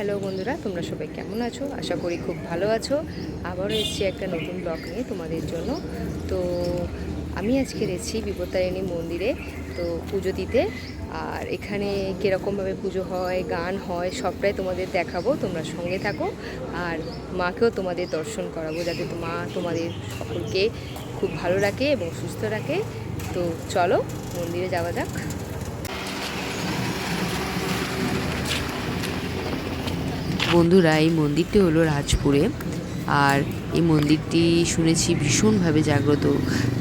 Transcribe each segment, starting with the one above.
Hello বন্ধুরা, তোমরা সবাই কেমন আছো? আশা করি খুব ভালো আছো। আবারও এসেছি একটা নতুন ব্লগ নিয়ে তোমাদের জন্য। তো আমি আজকে এসেছি বিপত্তারিণী মন্দিরে, তো পুজো দিতে। আর এখানে কীরকমভাবে পুজো হয়, গান হয়, সবটাই তোমাদের দেখাবো। তোমরা সঙ্গে থাকো। আর মাকেও তোমাদের দর্শন করাবো, যাতে মা তোমাদের সকলকে খুব ভালো রাখে এবং সুস্থ রাখে। তো চলো মন্দিরে যাওয়া যাক। বন্ধুরা, এই মন্দিরটি হলো রাজপুরে। আর এই মন্দিরটি শুনেছি ভীষণভাবে জাগ্রত।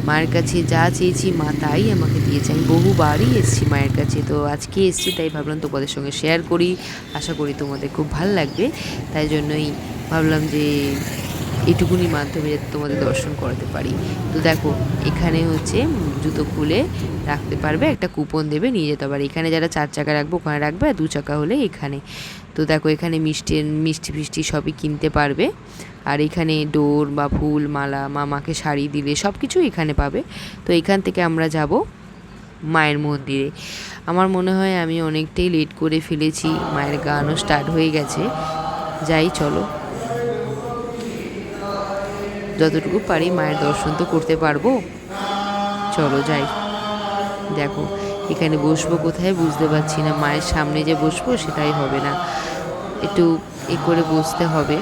মায়ের কাছে যা চেয়েছি মা তাই আমাকে দিয়েছে। আমি বহুবারই এসেছি মায়ের কাছে, তো আজকে এসেছি তাই ভাবলাম তোমাদের সঙ্গে শেয়ার করি। আশা করি তোমাদের খুব ভালো লাগবে। তাই জন্যই ভাবলাম যে এটুকুনি মাধ্যমে যাতে তোমাদের দর্শন করাতে পারি। তো দেখো, এখানে হচ্ছে জুতো খুলে রাখতে পারবে, একটা কুপন দেবে, নিয়ে যেতে পারে এখানে যারা চার চাকা রাখবে, ওখানে রাখবে, আর দু চাকা হলে এখানে। তো দেখো এখানে মিষ্টি মিষ্টি ফিষ্টি সবই কিনতে পারবে। আর এখানে ডোর বা ফুল, মালা মা মাকে শাড়ি দিলে সব কিছু এখানে পাবে। তো এখান থেকে আমরা যাব মায়ের মন্দিরে। আমার মনে হয় আমি অনেকটাই লেট করে ফেলেছি, মায়ের গানও স্টার্ট হয়ে গেছে। যাই, চলো। যতটুকু পারি মায়ের দর্শন তো করতে পারব। চলো, যাই। দেখো, এখানে বসবো কোথায় বুঝতে পারছি না, মায়ের সামনে যে বসবো সেটাই হবে না। একটু এ করে বসতে হবে।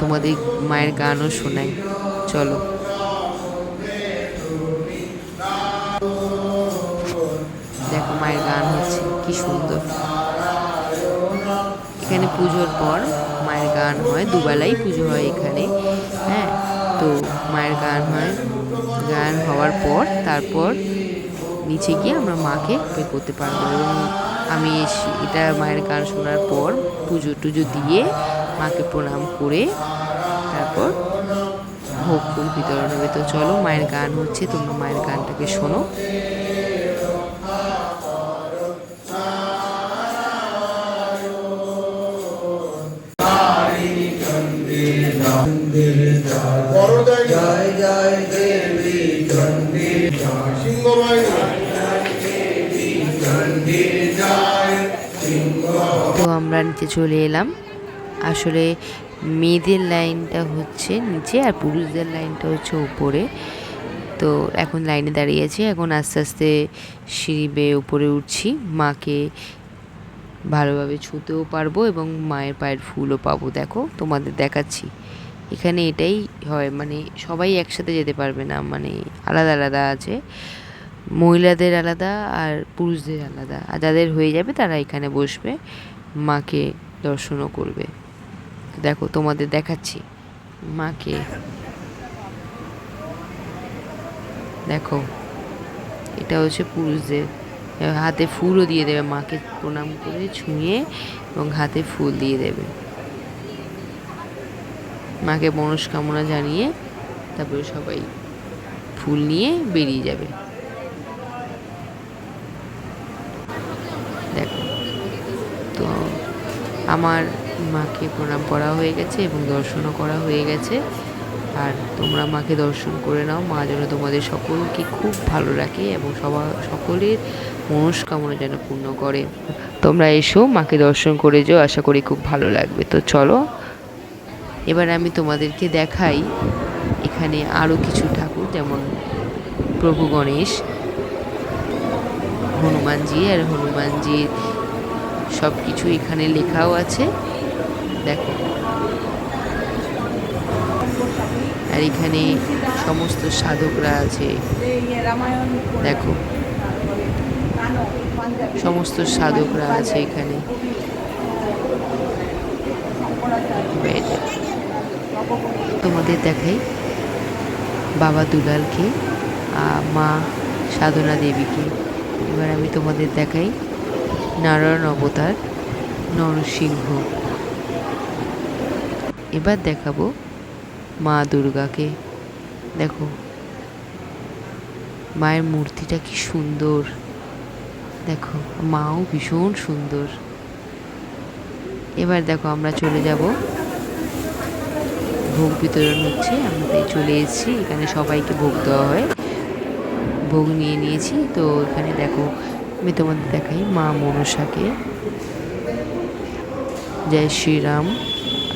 তোমাদের মায়ের গানও শোনাই। চলো। দেখো মায়ের গান হচ্ছে, কি সুন্দর। এখানে পুজোর পর মায়ের গান হয়, দুবেলাই পুজো হয় এখানে হ্যাঁ? তো মায়ের গান হয়, গান হওয়ার পর তারপর নিচে গিয়ে আমরা মাকে পে করতে পারব এবং আমি এসে- এটা মায়ের গান শোনার পর পুজো টুজো দিয়ে মাকে প্রণাম করে তারপর ভোগ ফুল বিতরণ হবে। তো চলো মায়ের গান হচ্ছে তোমরা মায়ের গানটাকে শোনো। বড়দাই তো আমরা নিচে চলে এলাম। আসলে মেয়েদের লাইনটা হচ্ছে নিচে আর পুরুষদের লাইনটা হচ্ছে উপরে। তো এখন লাইনে দাঁড়িয়ে আছি, এখন আস্তে আস্তে সিঁড়ি বেয়ে উপরে উঠছি। মাকে ভালোভাবে ছুতেও পারব এবং মায়ের পায়ের ফুলও পাবো। দেখো, তোমাদের দেখাচ্ছি। এখানে এটাই হয় মানে সবাই একসাথে যেতে পারবে না মানে আলাদা আলাদা আছে। মহিলাদের আলাদা আর পুরুষদের আলাদা। আর যাদের হয়ে যাবে তারা এখানে বসবে, মাকে দর্শনও করবে। দেখো, তোমাদের দেখাচ্ছি। মাকে দেখো, এটা হচ্ছে পুরুষদের। হাতে ফুলও দিয়ে দেবে, মাকে প্রণাম করে ছুঁয়ে এবং হাতে ফুল দিয়ে দেবে। মাকে মনস্কামনা জানিয়ে তারপরে সবাই ফুল নিয়ে বেরিয়ে যাবে দেখো তো আমার মাকে প্রণাম করা হয়ে গেছে এবং দর্শনও করা হয়ে গেছে। আর তোমরা মাকে দর্শন করে নাও। মা যেন তোমাদের সকলকে খুব ভালো রাখে এবং সবা, সকলের মনস্কামনা যেন পূর্ণ করে। তোমরা এসো, মাকে দর্শন করে যাও, আশা করি খুব ভালো লাগবে। তো চলো, এবার আমি তোমাদেরকে দেখাই এখানে আরও কিছু ঠাকুর, যেমন প্রভু গণেশ, হনুমানজি। আর হনুমানজির সব কিছু এখানে লেখাও আছে। দেখো। আর এখানে সমস্ত সাধকরা আছে। দেখো। সমস্ত সাধকরা আছে এখানে। তোমাদের দেখাই বাবা দুলালকে মা সাধনা দেবীকে। এবার আমি তোমাদের দেখাই নারায়ণ অবতার, নরসিংহ। এবার দেখাবো মা দুর্গাকে। দেখো, মায়ের মূর্তিটা কি সুন্দর। দেখো, মাও ভীষণ সুন্দর। এবার দেখো, আমরা চলে যাব। ভোগ বিতরণ হচ্ছে, আমরা চলে এসেছি। এখানে সবাইকে ভোগ দেওয়া হয়। ভোগ নিয়ে নিয়েছি, তো এখানে দেখো আমি তোমাদের দেখাই মা মনসাকে। জয় শ্রীরাম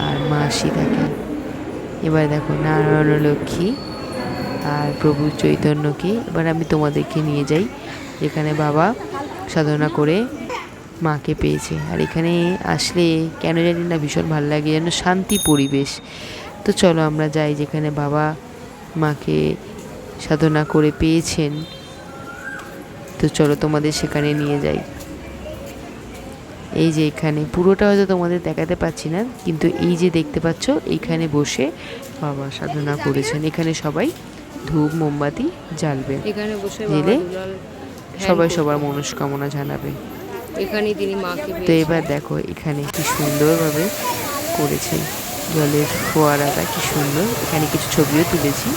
আর মা সীতাকে। এবার দেখো নারায়ণ লক্ষ্মী আর প্রভু চৈতন্যকে। এবার আমি তোমাদেরকে নিয়ে যাই, যেখানে বাবা সাধনা করে মাকে পেয়েছে। আর এখানে আসলে কেন জানি না ভীষণ ভালো লাগে, যেন শান্তি পরিবেশ। তো চলো আমরা যাই যেখানে বাবা মাকে সাধনা করে পেয়েছেন। তো চলো তোমাদের সেখানে নিয়ে যাই। এই যে এখানে পুরোটা হয়তো তোমাদের দেখাতে পাচ্ছি না কিন্তু এই যে দেখতে পাচ্ছ এইখানে বসে বাবা সাধনা করেছেন। এখানে সবাই ধূপ মোমবাতি জ্বালবে। এখানে বসে ধ্যান সবাই সবার মনস্কামনা জানাবে। এখানেই তিনি মাকে তো এবার দেখো এখানে কি সুন্দরভাবে করেছে। জলের ফোয়ারাটা কি সুন্দর। এখানে কিছু ছবিও তুলেছি।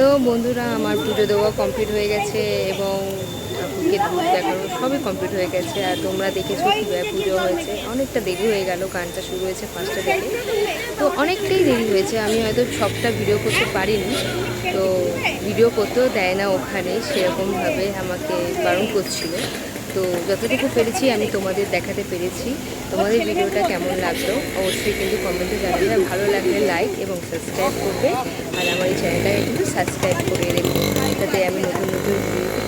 তো বন্ধুরা, আমার পুজো দেওয়া কমপ্লিট হয়ে গেছে এবং ঠাকুরকে দেখানো সবই কমপ্লিট হয়ে গেছে। আর তোমরা দেখেছ কীভাবে পুজো হয়েছে। অনেকটা দেরি হয়ে গেল, গানটা শুরু হয়েছে পাঁচটা থেকে। তো অনেকটাই দেরি হয়েছে। আমি হয়তো সবটা ভিডিও করতে পারিনি। তো ভিডিও করতেও দেয় না ওখানে, সেরকমভাবে আমাকে বারণ করছিল। তো যতটুকু পেরেছি আমি তোমাদের দেখাতে পেরেছি। তোমাদের ভিডিওটা কেমন লাগল অবশ্যই কিন্তু কমেন্টে জানাবে ভালো লাগলে লাইক এবং সাবস্ক্রাইব করবে। আর আমার এই চ্যানেলটাকে কিন্তু সাবস্ক্রাইব করে রেখো। যাতে আমি নতুন নতুন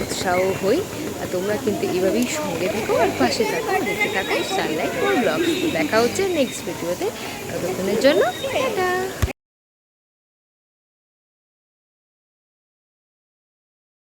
উৎসাহ হই। আর তোমরা কিন্তু এভাবেই সঙ্গে থাকো আর পাশে থাকো। দেখতে থাকো। সানলাইট ব্লগ দেখা হচ্ছে নেক্সট ভিডিওতে ততক্ষণের জন্য, টাটা।